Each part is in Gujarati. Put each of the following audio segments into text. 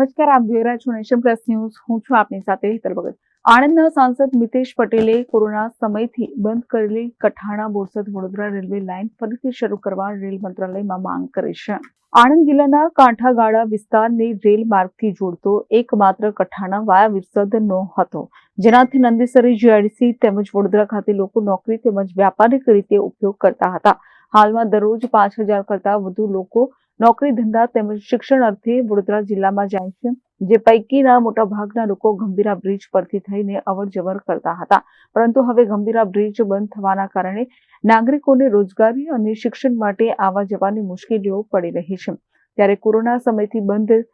નમસ્કાર, આપ જોઈ રહ્યા છો નેશન પ્લસ ન્યૂઝ. હું છું આપની સાથે હેતલ ભગત. આણંદના સાંસદ મિતેશ પટેલે કોરોના સમયથી બંધ કરેલી કઠાણા બોરસદ વડોદરા રેલવે લાઇન ફરીથી શરૂ કરવા રેલ મંત્રાલયમાં માંગ કરી છે. આણંદ જિલ્લાના કાંઠાગાળા વિસ્તારને રેલ માર્ગથી જોડતો એકમાત્ર કઠાણા વાયા વિરસદનો હતો. જેનાથી નંદેસરી જીઆઈડીસી તેમજ વડોદરા ખાતે લોકો નોકરી તેમજ વ્યાપારિક રીતે ઉપયોગ કરતા હતા. હાલમાં દરરોજ પાંચ હજાર કરતા વધુ લોકો નોકરી ધંધા તેમજ શિક્ષણ અર્થે વડોદરા જિલ્લામાં જાય છે, જે પૈકીના મોટા ભાગના લોકો ગંભીરા બ્રિજ પરથી થઈને અવર જવર કરતા હતા. પરંતુ હવે ગંભીરા બ્રિજ બંધ થવાના કારણે નાગરિકોને રોજગારી અને શિક્ષણ માટે આવવા જવાની મુશ્કેલીઓ પડી રહી છે. ત્યારે કોરોના સમયથી બંધ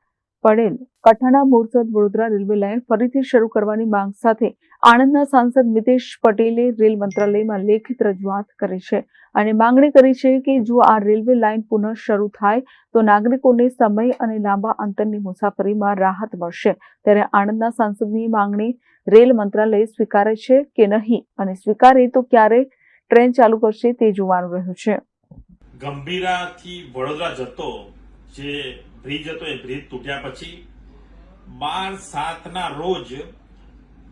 પડેલ. કઠાણા બોરસદ વડોદરા રેલવે લાઇન ફરીથી શરૂ કરવાની માંગ સાથે આણંદના સાંસદ મિતેશ પટેલે રેલ મંત્રાલયમાં લેખિત રજૂઆત કરી છે અને માંગણી કરી છે કે જો આ રેલવે લાઇન પુનઃ શરૂ થાય તો નાગરિકોને સમય અને લાંબા અંતરની મુસાફરીમાં રાહત મળશે. ત્યારે આણંદના સાંસદની માંગણી રેલ મંત્રાલય સ્વીકારે છે કે નહીં અને સ્વીકારે તો ક્યારે? ટ્રેન ચાલુ કરશે તે જોવાનું રહ્યું છે. ગંભીરાથી વડોદરા જતો જે બ્રિજ હતો એ બ્રિજ તૂટ્યા પછી બાર સાતના રોજ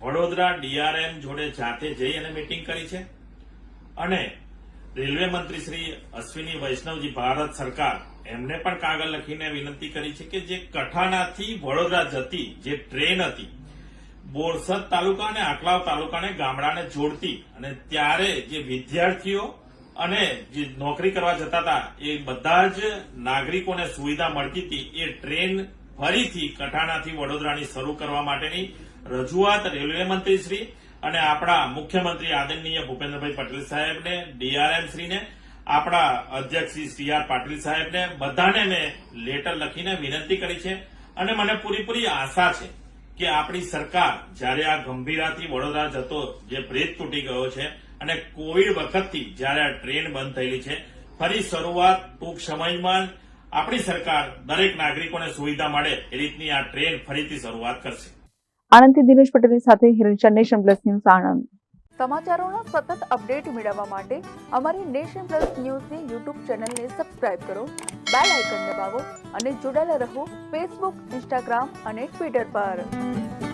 વડોદરા ડીઆરએમ જોડે જાતે જઈ અને મીટિંગ કરી છે. અને રેલવે મંત્રી શ્રી અશ્વિની વૈષ્ણવજી ભારત સરકાર એમને પણ કાગળ લખીને વિનંતી કરી છે કે જે કઠાણાથી વડોદરા જતી જે ટ્રેન હતી, બોરસદ તાલુકા અને આકલાવ તાલુકાને ગામડાને જોડતી અને ત્યારે જે વિદ્યાર્થીઓ અને જે નોકરી કરવા જતા હતા, એ બધા જ નાગરિકોને સુવિધા મળતી હતી. એ ટ્રેન ફરીથી કઠાણાથી વડોદરાની શરૂ કરવા માટેની રજૂઆત રેલવે મંત્રી શ્રી અને આપણા મુખ્યમંત્રી આદરણીય ભૂપેન્દ્રભાઈ પટેલ સાહેબને, ડીઆરએમ શ્રીને, આપણા અધ્યક્ષ શ્રી સી આર પાટીલ સાહેબને, બધાને મેં લેટર લખીને વિનંતી કરી છે અને મને પૂરેપૂરી આશા છે કે આપણી સરકાર જ્યારે આ ગંભીરાથી વડોદરા જતો જે બ્રેક તૂટી ગયો છે અને કોવિડ વખતથી જ્યારે આ ટ્રેન બંધ થયેલી છે ફરી શરૂઆત ટૂંક સમયમાં આપણી સરકાર દરેક નાગરિકોને સુવિધા મળે એ રીતની આ ટ્રેન ફરીથી શરૂઆત કરશે. આનંદથી દિનેશ પટેલની સાથે Hiren Nation Plus News Anand. સમાચારોના સતત અપડેટ મેળવવા માટે અમારી નેશન પ્લસ ન્યૂઝની યુટ્યુબ ચેનલને સબસ્ક્રાઇબ કરો બેલ આઇકન દબાવો અને જોડાયેલા રહો ફેસબુક ઇન્સ્ટાગ્રામ અને ટ્વિટર પર.